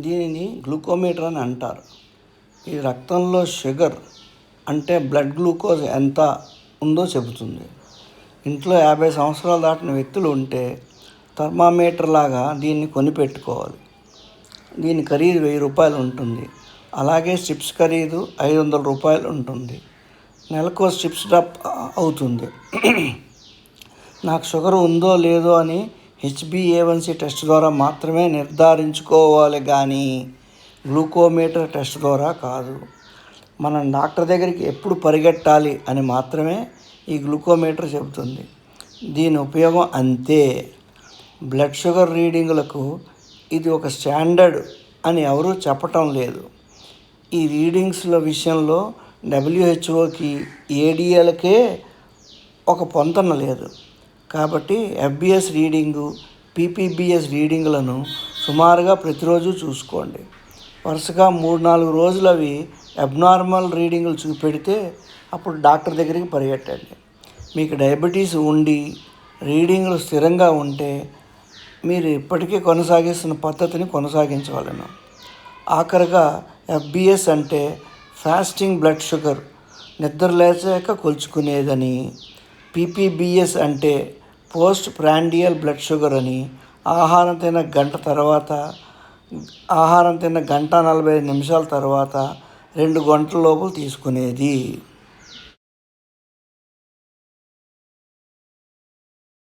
దీనిని గ్లూకోమీటర్ అని అంటారు. ఈ రక్తంలో షుగర్ అంటే బ్లడ్ గ్లూకోజ్ ఎంత ఉందో చెబుతుంది. ఇంట్లో యాభై సంవత్సరాలు దాటిన వ్యక్తులు ఉంటే థర్మామీటర్ లాగా దీన్ని కొనిపెట్టుకోవాలి దీని ఖరీదు వెయ్యి రూపాయలు ఉంటుంది. అలాగే స్ట్రిప్స్ ఖరీదు ఐదు వందల రూపాయలు ఉంటుంది. నెలకు స్ట్రిప్స్ డప్ అవుతుంది. నాకు షుగర్ ఉందో లేదో అని హెచ్బిఏవన్సీ టెస్ట్ ద్వారా మాత్రమే నిర్ధారించుకోవాలి కానీ గ్లూకోమీటర్ టెస్ట్ ద్వారా కాదు. మనం డాక్టర్ దగ్గరికి ఎప్పుడు పరిగెట్టాలి అని మాత్రమే ఈ గ్లూకోమీటర్ చెబుతుంది. దీని ఉపయోగం అంతే. బ్లడ్ షుగర్ రీడింగులకు ఇది ఒక స్టాండర్డ్ అని ఎవరూ చెప్పటం లేదు. ఈ రీడింగ్స్ల విషయంలో డబ్ల్యూహెచ్ఓకి ఏడిఎలకే ఒక పొంతన లేదు. కాబట్టి ఎఫ్బిఎస్ రీడింగు పీపీబిఎస్ రీడింగులను సుమారుగా ప్రతిరోజు చూసుకోండి. వరుసగా మూడు నాలుగు రోజులు అవి అబ్నార్మల్ రీడింగులు చూపెడితే అప్పుడు డాక్టర్ దగ్గరికి పరిగెట్టండి. మీకు డయాబెటీస్ ఉండి రీడింగులు స్థిరంగా ఉంటే మీరు ఇప్పటికీ కొనసాగిస్తున్న పద్ధతిని కొనసాగించవలను. ఆఖరిగా ఎఫ్బిఎస్ అంటే ఫాస్టింగ్ బ్లడ్ షుగర్ నిద్ర లేచాక కొలుచుకునేదని పీపీబిఎస్ అంటే పోస్ట్ ప్రాండియల్ బ్లడ్ షుగర్ అని ఆహారం తిన్న గంట తర్వాత ఆహారం తిన్న గంట నలభై ఐదు నిమిషాల తర్వాత రెండు గంటల లోపల తీసుకునేది.